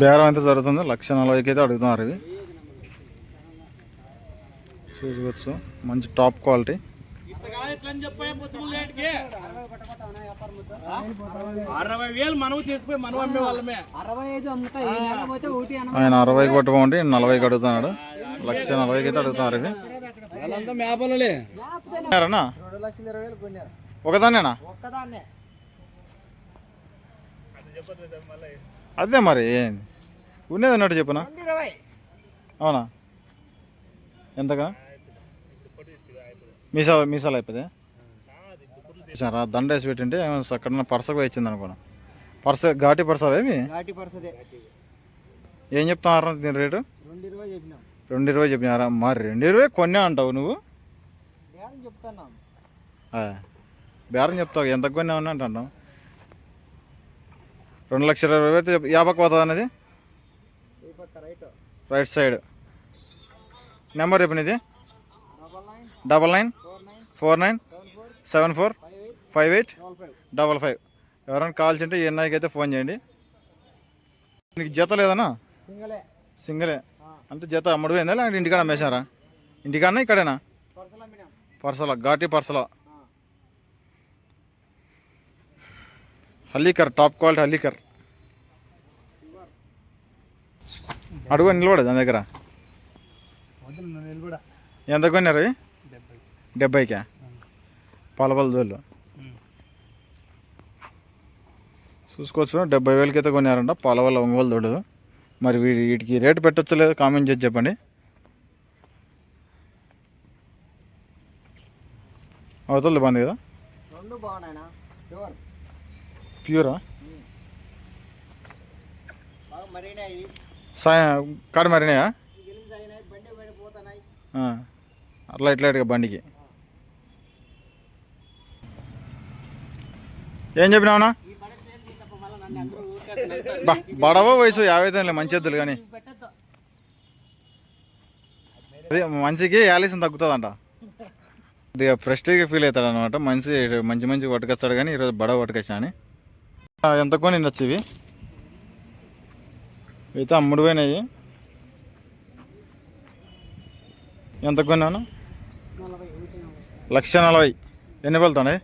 బేరం ఎంత జరుగుతుంది. లక్ష నలభైకి అయితే అడుగుతున్నారు ఇవి. చూసుకోవచ్చు. మంచి టాప్ క్వాలిటీ. అరవై వేలు మనము తీసుకుపోయి మనం అమ్మే వాళ్ళమే. అరవై ఐదు ఎనభై ఆయన అరవైకి పట్టుకోండి నలభైకి అడుగుతున్నాడు. లక్ష నలభైకి అయితే అడుగుతున్నారు ఇవి. వాళ్ళంతా ఒకదానేనా. ఒక్కదాన్నే అదే మరి ఉన్నది అన్నట్టు చెప్పనా? అవునా? ఎంతగా మీసాలు మీసాలు అయిపోతే చూసారా దండ వేసి పెట్టింటే అక్కడ పర్సకు ఇచ్చింది అనుకోను. పర్స ఘాటి పర్స అవేమి ఘాటి పర్సదే. ఏం చెప్తున్నారు దీని రేటు? రెండు ఇరవై చెప్పినారా? మరి రెండు ఇరవై కొన్నే అంటావు నువ్వు? ఆ, బేరం చెప్తావు ఎంత కొన్నా ఉన్నా అంటున్నావు. రెండు లక్షల ఇరవై అయితే యాభై పోతుంది అనేది? పక్క right side. Number double nine double nine four nine seven four five eight double five. ఎవరైనా కాల్ చేయంటే ఈ అన్నయ్యకి అయితే ఫోన్ చేయండి. నీకు జత లేదన్నా సింగలే. సింగలే. అంటే జత అమ్మడు పోయిందా లేదంటే ఇంటికాడ అమ్మేశారా? ఇంటికాడనా ఇక్కడేనా? పర్సలో ఘాటి పర్సలో హల్లీకర్ టాప్ క్వాలిటీ హల్లీకర్ అడుగు నిలబడదు దాని దగ్గర. ఎంత కొన్నారు డెబ్బైకా? పలపల దోళ్ళు చూసుకోవచ్చు డెబ్బై వేలకి అయితే కొన్నారంట పలవల ఒంగోలు దొడ్డు మరి వీటికి రేటు పెట్టచ్చు లేదు కామెంట్ చేసి చెప్పండి. అవుతుంది బాగుంది కదా? ప్యూర్ కాడ మరినాయా. అట్లా ఇట్లా బండికి. ఏం చెప్పినావునా బడవ వయసు యాభై తొమ్మిది మంచి ఎద్దులు కానీ. అదే మనిషికి యాలీసం తగ్గుతుందంట. కొద్దిగా ప్రెస్టీగా ఫీల్ అవుతాడు అనమాట మనిషి మంచి మంచి పట్టుకొస్తాడు కానీ ఈరోజు బడవ పట్టుకొచ్చా అని ఎంత కొని ఉండొచ్చు ఇవి? అయితే అమ్ముడు పోయినాయి ఎంత కొన్నాను? లక్ష నలభై. ఎన్ని వెళ్తున్నాయి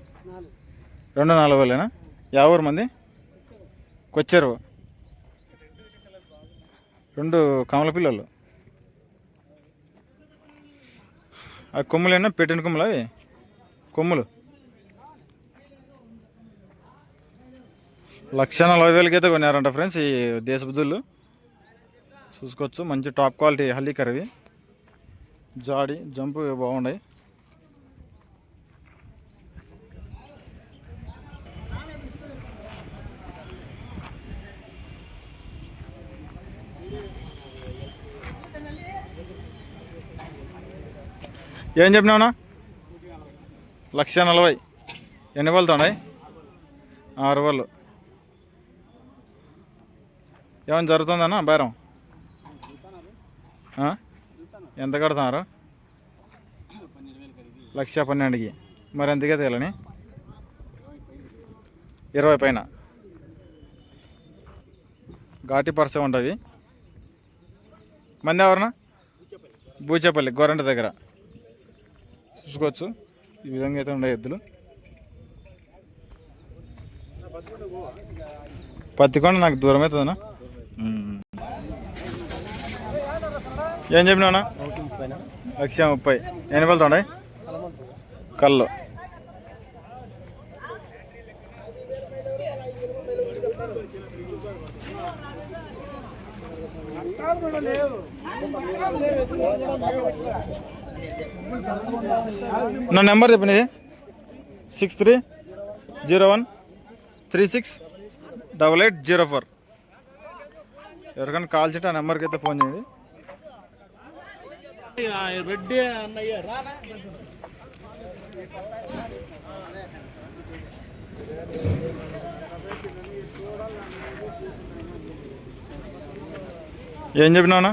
రెండు నలభైలేనా యాభై మంది? కొచ్చారు. రెండు కమల పిల్లలు. ఆ కొమ్ములేనా పెట్టిన కొమ్ములు అవి? కొమ్ములు. లక్ష నలభై వేలకి అయితే కొన్నారంట ఫ్రెండ్స్ ఈ దేశబుద్ధులు చూసుకోవచ్చు మంచి టాప్ క్వాలిటీ హల్లీకర్ ఇవి జాడి జంపు బాగున్నాయి. ఏం చెప్పినావునా లక్ష నలభై. ఎన్ని వాళ్ళు ఉన్నాయి ఆరు వాళ్ళు ఏమైనా జరుగుతుందన్నా? బేరం. ఎంత కడుతున్నారు? లక్ష పన్నెండుకి. మరి ఎంతకే తేలని? ఇరవై పైన. ఘాటి పరస ఉంటుంది. మంది ఎవరన్నా? బూచేపల్లి గోరంట దగ్గర. చూసుకోవచ్చు. ఈ విధంగా అయితే ఉండే ఎద్దులు. పత్తికొండ నాకు దూరం అవుతుందన్నా. ఏం చెప్పినా లక్ష ముప్పై. ఎన్ని వెళ్తుండే కళ్ళు. నా నెంబర్ చెప్పినది six three zero one three six double eight zero four. ఎవరికైనా కాల్ చేయండి ఆ నెంబర్కి అయితే ఫోన్ చేయండి. రెడ్డి అన్నయ్య ఏం చెప్పినావునా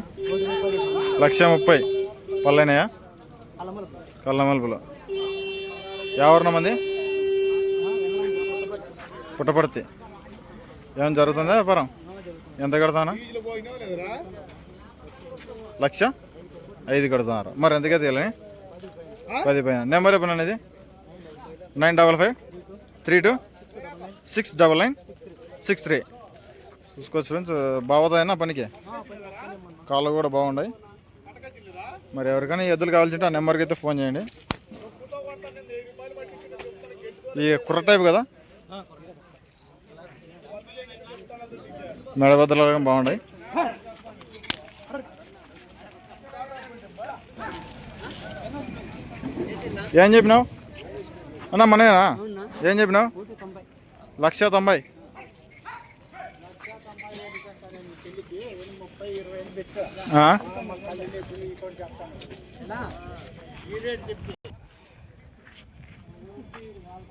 లక్ష ముప్పై. పల్లెనయా? అలమలు కళ్ళమలుపులో ఎవరిన పుట్టపర్తి. ఏమైనా జరుగుతుందా వ్యాపారం? ఎంత కడతానా? లక్ష? ఐదు కడుతున్నారు మరి ఎంతకే తీయాలని పది పైన నెంబర్ ఎప్పుడు అనేది. Nine double five three two six double nine six three. చూసుకోవచ్చు ఫ్రెండ్స్ బాగుతాయన్నా పనికి? కాళ్ళు కూడా బాగున్నాయి. మరి ఎవరికైనా ఎద్దులు కావాల్సింటే ఆ నెంబర్కి అయితే ఫోన్ చేయండి. ఈ కుర్ర టైప్ కదా? మెడబద్దలు బాగున్నాయి ఏం చెప్పినావు? అన్నా మనేనా ఏం చెప్పినావు? లక్ష తొంభై.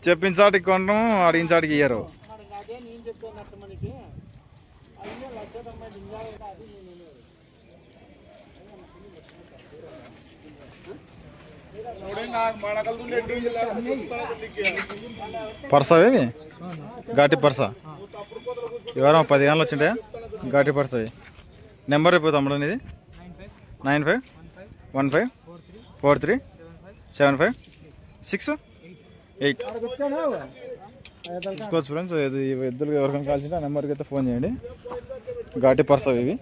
చెప్పిన చాటికి కొనడం అడిగిన చాటికి ఇయ్యరు. అదే ఘాటి పర్సా. ఎవరో పది గంటలు వచ్చింటాయా ఘాటి పర్సా నెంబర్ అయిపోయి తమ్ముడు ఇది nine five one five four three seven five six eight. చూసుకోవచ్చు ఫ్రెండ్స్ ఇది ఇద్దరు ఎవరికైనా కాల్చింటే ఆ నెంబర్కి అయితే ఫోన్ చేయండి. ఘాటి పర్సా ఇవి.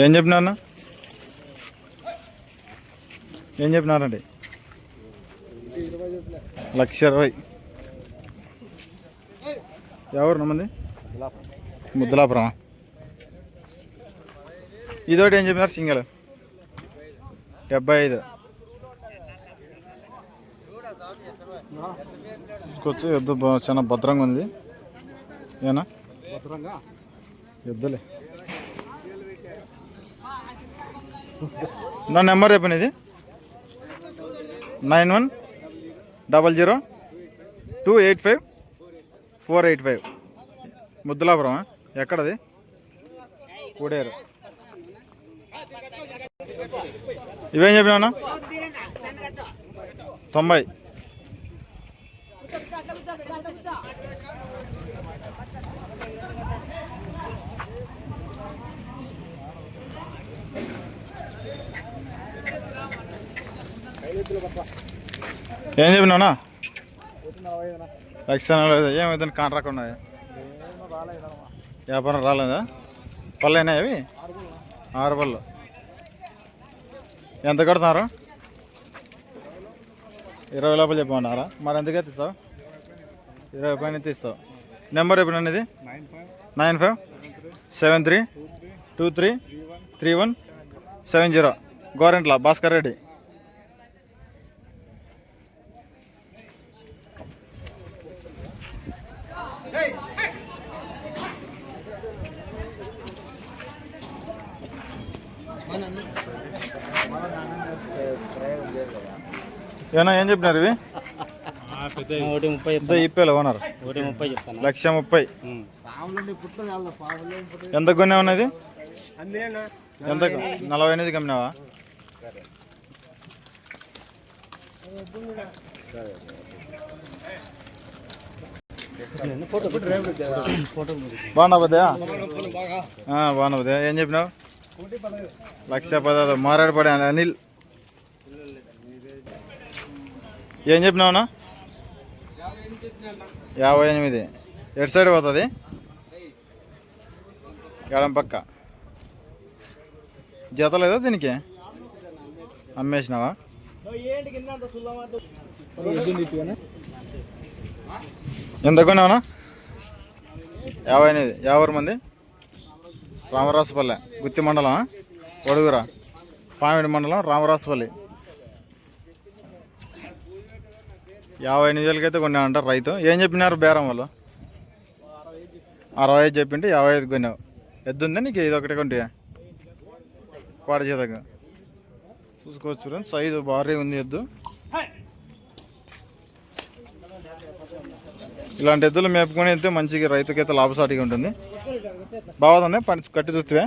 ఏం చెప్పినారు అన్న? ఏం చెప్పినారండి లక్ష ఇరవై. ఎవరు నమ్మంది ముద్దులాపురమా? ఇదోటి ఏం చెప్పినారు? సింగల్. డెబ్బై ఐదు. చూసుకోవచ్చు ఎద్దు చాలా భద్రంగా ఉంది. ఏనా? ఎద్దులే. నా నెంబర్ చెప్పండి ఇది. Nine one double zero two eight five four eight five. Muddulapuram ఎక్కడది? కూడేరు. ఇవేం చెప్పినా తొంభై. ఏం చెప్పినావునా? లక్ష నలభై. ఏమైందని కాంట్రాక్ట్ ఉన్నాయి వ్యాపారం రాలేదా? పళ్ళైనా అవి ఆరు పళ్ళు. ఎంత కడుతున్నారు? ఇరవై లోపల చెప్పమన్నారా? మరి ఎంతకైతే ఇస్తావు ఇరవై పైన అయితే ఇస్తావు నెంబర్ ఎప్పుడు అనేది nine five. Seven three. Two three. Three one. Seven zero. Gorantla Bhaskar Reddy. ఏమన్నా ఏం చెప్పినారు ఇవి? ఒకటి ముప్పై ఇప్పేలా ఓనర్ ఒకటి ముప్పై చెప్తాను లక్ష ముప్పై. ఎంత కొనే ఉన్నది ఎంత నలభై ఎనిమిది కమ్మినావా? బాగున్నా పోతే బాగున్నా పోతే ఏం చెప్పినావు? లక్ష పదహారు మారాడుపడే అనిల్. ఏం చెప్పినావునా యాభై ఎనిమిది. ఎటు సైడ్ పోతుంది? ఎడం పక్క. జత లేదా దీనికి? అమ్మేసినావా? ఎంత కొన్నావునా యాభై ఎనిమిది. యాభై మంది? రామరాజపల్లె గుత్తి మండలం ఒడుగుర పామిడి మండలం రామరాజపల్లి యాభై ఎనిమిది వేలకైతే కొన్నామంటారు రైతు. ఏం చెప్పినారు బేరం వాళ్ళు? అరవై ఐదు చెప్పింటే యాభై ఐదు కొన్నావు. ఎద్దు నీకు? ఇది ఒకటే కొంటే. కోట చేతగా చూసుకోవచ్చు సైజు భారీ ఉంది ఎద్దు. ఇలాంటి ఎద్దులు మేపుకొని వెళ్తే మంచిగా రైతుకైతే లాభసాటిగా ఉంటుంది. బాగుంది? పని కట్టి చూస్తే.